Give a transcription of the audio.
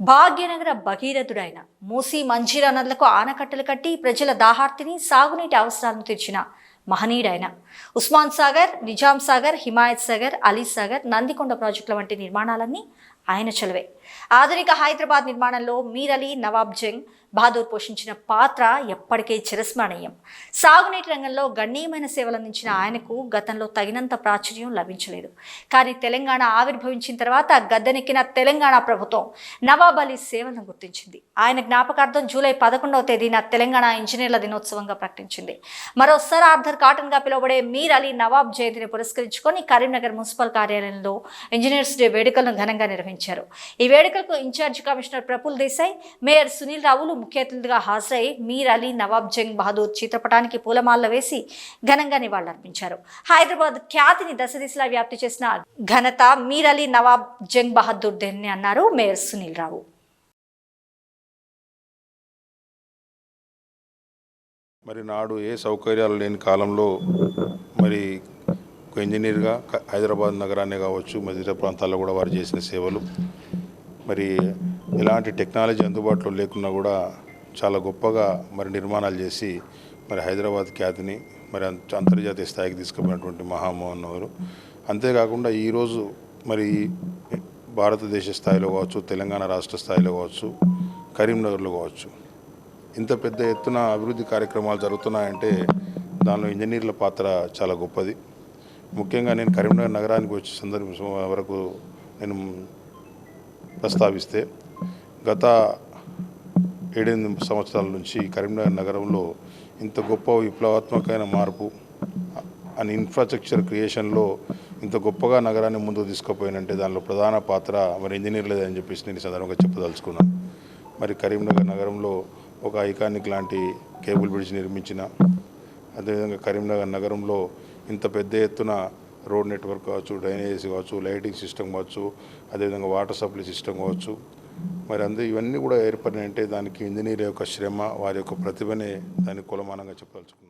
భాగ్యనగర భగీరథుడైన మూసీ మంజీరా నదులకు ఆనకట్టలు కట్టి ప్రజల దాహార్తిని సాగునీటి అవసరాలను తీర్చిన మహనీయుడైన. ఉస్మాన్ సాగర్ నిజాం సాగర్ హిమాయత్ సాగర్ అలీ సాగర్ నందికొండ ప్రాజెక్టుల వంటి నిర్మాణాలన్నీ ఆయన చలవే. ఆధునిక హైదరాబాద్ నిర్మాణంలో మీర్ అలీ నవాబ్ జంగ్ బహదూర్ పోషించిన పాత్ర ఎప్పటికే చిరస్మరణీయం. సాగునీటి రంగంలో గణనీయమైన సేవలు అందించిన ఆయనకు గతంలో తగినంత ప్రాచుర్యం లభించలేదు. కానీ తెలంగాణ ఆవిర్భవించిన తర్వాత గద్దెనెక్కిన తెలంగాణ ప్రభుత్వం నవాబ్ అలీ సేవలను గుర్తించింది. ఆయన జ్ఞాపకార్థం జూలై పదకొండవ తేదీన తెలంగాణ ఇంజనీర్ల దినోత్సవంగా ప్రకటించింది. మరో సర్ ఆర్థర్ కాటన్గా పిలువబడే మీర్ అలీ నవాబ్ జయంతిని పురస్కరించుకొని కరీంనగర్ మున్సిపల్ కార్యాలయంలో ఇంజనీర్స్ డే వేడుకలను ఘనంగా నిర్వహించారు. ఈ వేడుకలకు in charge commissioner Praful Desai mayor Sunil రావులు ముఖ్య అతిథిగా హాజరై మీర్ అలీ నవాబ్ జంగ్ బహదూర్ చిత్రపటానికి పూలమాల వేసి ఘనంగా నివాళులర్పించారు. హైదరాబాద్ ఖ్యాతిని దశ దిశలా వ్యాప్తి చేసిన ఘనత మీర్ అలీ నవాబ్ జంగ్ బహదూర్ దేన్ని అన్నారు మేయర్ సునీల్ రావు. మరి నాడు ఏ సౌకర్యాలు లేని కాలంలో మరి ఒక ఇంజనీర్గా హైదరాబాద్ నగరాన్ని కావచ్చు మధ్య ప్రాంతాల్లో కూడా వారు చేసిన సేవలు. మరి ఎలాంటి టెక్నాలజీ అందుబాటులో లేకున్నా కూడా చాలా గొప్పగా మరి నిర్మాణాలు చేసి మరి హైదరాబాద్ ఖ్యాతిని మరి అంత- అంతర్జాతీయ స్థాయికి తీసుకుపోయినటువంటి మహామోహన్ గారు అంతేకాకుండా ఈరోజు మరి భారతదేశ స్థాయిలో కావచ్చు తెలంగాణ రాష్ట్ర స్థాయిలో కావచ్చు కరీంనగర్లో కావచ్చు. ఇంత పెద్ద ఎత్తున అభివృద్ధి కార్యక్రమాలు జరుగుతున్నాయంటే దానిలో ఇంజనీర్ల పాత్ర చాలా గొప్పది. ముఖ్యంగా నేను కరీంనగర్ నగరానికి వచ్చే సందర్భం వరకు నేను ప్రస్తావిస్తే గత ఏడెనిమిది సంవత్సరాల నుంచి కరీంనగర్ నగరంలో ఇంత గొప్ప విప్లవాత్మకమైన మార్పు అండ్ ఇన్ఫ్రాస్ట్రక్చర్ క్రియేషన్లో ఇంత గొప్పగా నగరాన్ని ముందుకు తీసుకుపోయినంటే దానిలో ప్రధాన పాత్ర మరి ఇంజనీర్లదే లేదని చెప్పేసి నేను సందర్భంగా చెప్పదలుచుకున్నాను. మరి కరీంనగర్ నగరంలో ఒక ఐకానిక్ లాంటి కేబుల్ బ్రిడ్జ్ నిర్మించిన అదేవిధంగా కరీంనగర్ నగరంలో ఇంత పెద్ద ఎత్తున రోడ్ నెట్వర్క్ కావచ్చు డ్రైనేజ్ కావచ్చు లైటింగ్ సిస్టమ్ కావచ్చు అదేవిధంగా వాటర్ సప్లై సిస్టమ్ కావచ్చు. మరి అందు ఇవన్నీ కూడా ఏర్పడినాయంటే దానికి ఇంజనీర్ యొక్క శ్రమ వారి యొక్క ప్రతిభనే దానికి కులమానంగా చెప్పదలుచుకున్నాను.